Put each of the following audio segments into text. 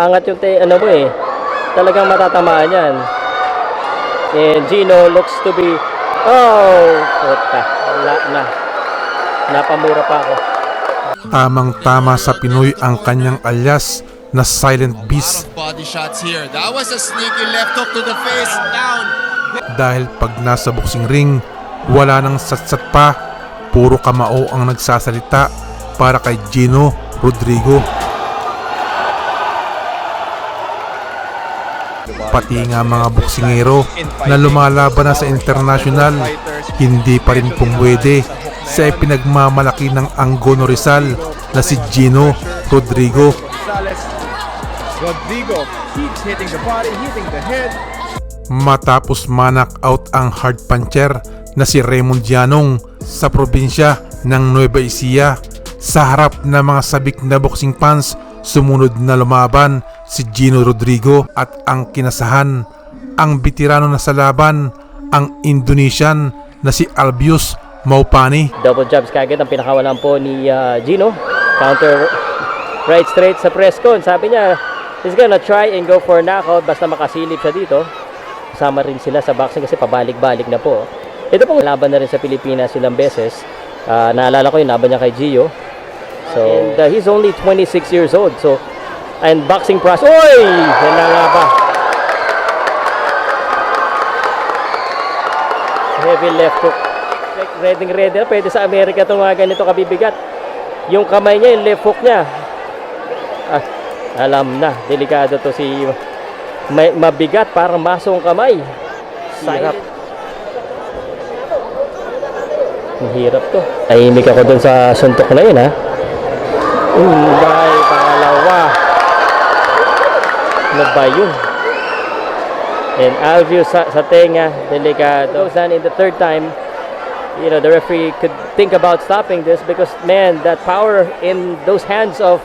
Angat yung te, ano mo eh. Talagang matatamaan yan. And Gino looks to be, oh, puta, wala na. Napamura pa ako. Tamang-tama sa Pinoy ang kanyang alias na Silent Beast body shots here. That was a sneaky left hook to the face. Down. dahil pag nasa boxing ring, wala nang satsat pa, puro kamao ang nagsasalita para kay Gino Rodrigo. Pati nga mga boksingero na lumalaban na sa international, hindi pa rin pumwede sa ipinagmamalaki ng Anggono Rizal na si Gino Rodrigo. Rodrigo keeps hitting the body, hitting the head. matapos manak out ang hard puncher na si Raymond Yanong sa probinsya ng Nueva Ecija. Sa harap ng mga sabik na boxing fans, sumunod na lumaban si Gino Rodrigo at ang kinasahan ang bitirano na sa laban, ang Indonesian na si Albius Maupani. Double jabs kagad ang pinakawalan po ni ah, Gino. Counter right straight sa press con. Sabi niya, he's gonna try and go for knockout basta makasilip siya dito. Kasama rin sila sa boxing kasi pabalik-balik na po. Ito pong laban na rin sa Pilipinas ilang beses. Ah, naalala ko yung laban niya kay Gio. So, and ah, he's only 26 years old. So, and boxing process. Oy! Yan na nga ba? Heavy left hook. Ready ready na. Pwede sa Amerika itong mga ganito kabibigat. Yung kamay niya, yung left hook niya. Ah, alam na. Delikado to si... May, mabigat, parang masong kamay. Hirap. Mahirap to. Tahimik ako dun sa suntok na yun, ha? Umay, pangalawa. Ba yun? And Alvio sa, sa tenga, delikado. On in the third time, you know, the referee could think about stopping this because, man, that power in those hands of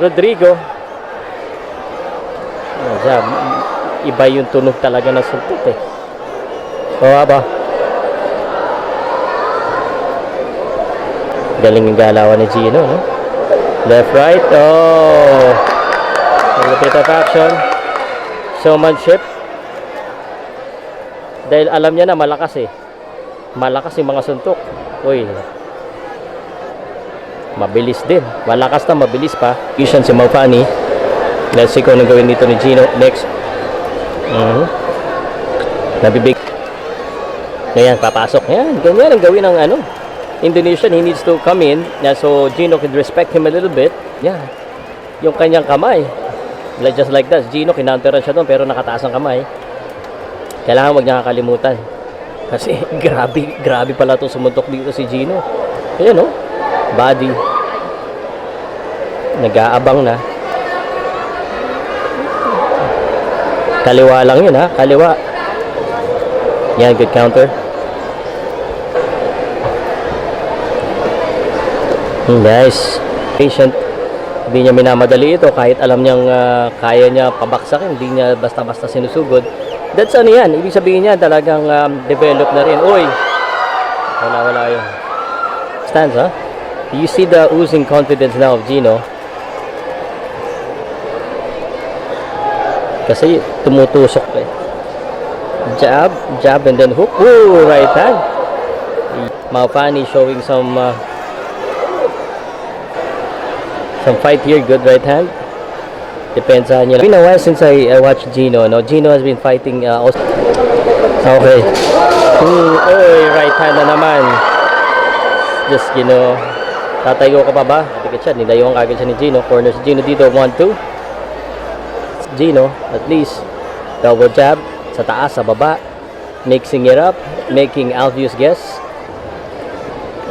Rodrigo, m- iba yung tunog talaga ng suntok eh. Oo ba? Galing yung galawan ni Gino, no? Left, right, oh! Bit of action. Showmanship. Dahil alam niya na malakas eh. Malakas yung mga suntok. Uy. Mabilis din. Malakas na mabilis pa. Fusion si Maufani. Let's see kung anong gawin dito ni Gino. Next. Mhm. Nabibig. Ganyan, papasok. Yan, ganyan ang gawin ng ano. Indonesian, he needs to come in. Na so Gino can respect him a little bit. Yeah. Yung kanyang kamay. Like, just like that. Gino, kinanteran siya doon pero nakataas ang kamay. Kailangan wag niya kakalimutan. Kasi grabe, grabe pala itong sumuntok dito si Gino. Ayan oh. Body. Nag-aabang na. Kaliwa lang yun ha. Kaliwa. Yan, good counter. Hmm, Nice. Patient. Hindi niya minamadali ito kahit alam niyang ah, kaya niya pabaksakin. Hindi niya basta-basta sinusugod. That's ano yan. Ibig sabihin niya talagang um, develop na rin. Uy! Wala, wala yun. Stands ha? You see the oozing confidence now of Gino. Kasi tumutusok eh. Jab, jab and then hook. Ooh, right hand. Maufani showing some uh, some fight here. Good right hand. Depends on you. It's been a while since I, I watched Gino. No, Gino has been fighting. Uh. Okay. Hmm, oy, right hand na naman. Just Gino. Tatayo ka pa ba? Dikit siya. Nilayuan kagad siya ni Gino. Corner si Gino dito. 1-2. Gino, at least, double jab sa taas, sa baba, mixing it up, making Alvius guess.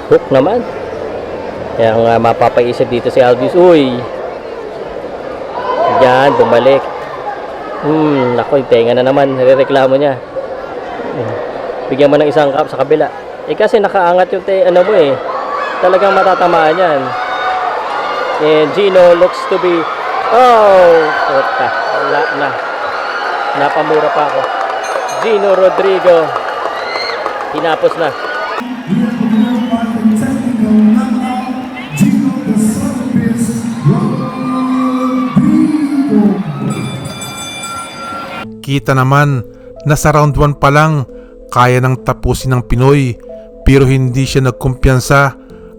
Hook naman. Kaya nga mapapaisip dito si Alvius, uy! Yan, bumalik. Hmm, nako, yung tenga na naman, rereklamo niya. Hmm. Bigyan mo ng isang cup sa kabila. Eh kasi nakaangat yung te, ano mo eh. Talagang matatamaan yan. And Gino looks to be Oh, puta. Wala na. Napamura pa ako. Gino Rodrigo. Tinapos na. Kita naman na sa round 1 pa lang kaya nang tapusin ng Pinoy pero hindi siya nagkumpiyansa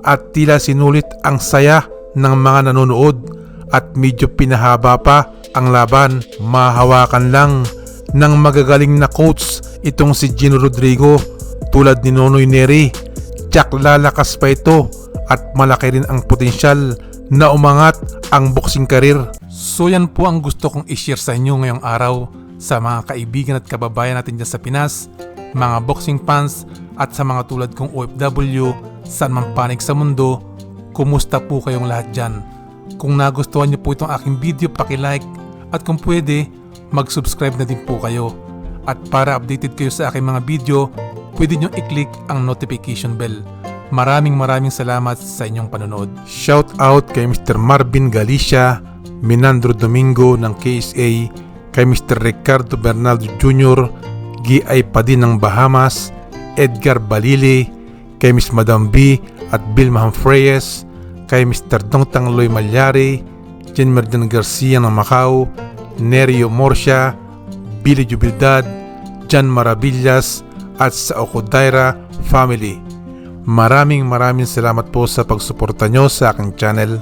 at tila sinulit ang saya ng mga nanonood at medyo pinahaba pa ang laban. Mahawakan lang ng magagaling na coach itong si Gino Rodrigo tulad ni Nonoy Neri. Tsak lalakas pa ito at malaki rin ang potensyal na umangat ang boxing career. So yan po ang gusto kong i-share sa inyo ngayong araw sa mga kaibigan at kababayan natin dyan sa Pinas, mga boxing fans at sa mga tulad kong OFW saan man panig sa mundo, kumusta po kayong lahat dyan? Kung nagustuhan niyo po itong aking video, like at kung pwede, mag-subscribe na din po kayo. At para updated kayo sa aking mga video, pwede nyo i-click ang notification bell. Maraming maraming salamat sa inyong panonood. Shout out kay Mr. Marvin Galicia, Minandro Domingo ng KSA, kay Mr. Ricardo Bernaldo Jr., G.I. Padin ng Bahamas, Edgar Balili, kay Miss Madam B at Vilma Humphreyes, kay Mr. Dongtang Loy Malyari, Jen Merdan Garcia ng Macau, Nerio Morsia, Billy Jubilidad, Jan Maravillas at sa Okodaira family. Maraming maraming salamat po sa pagsuporta nyo sa aking channel.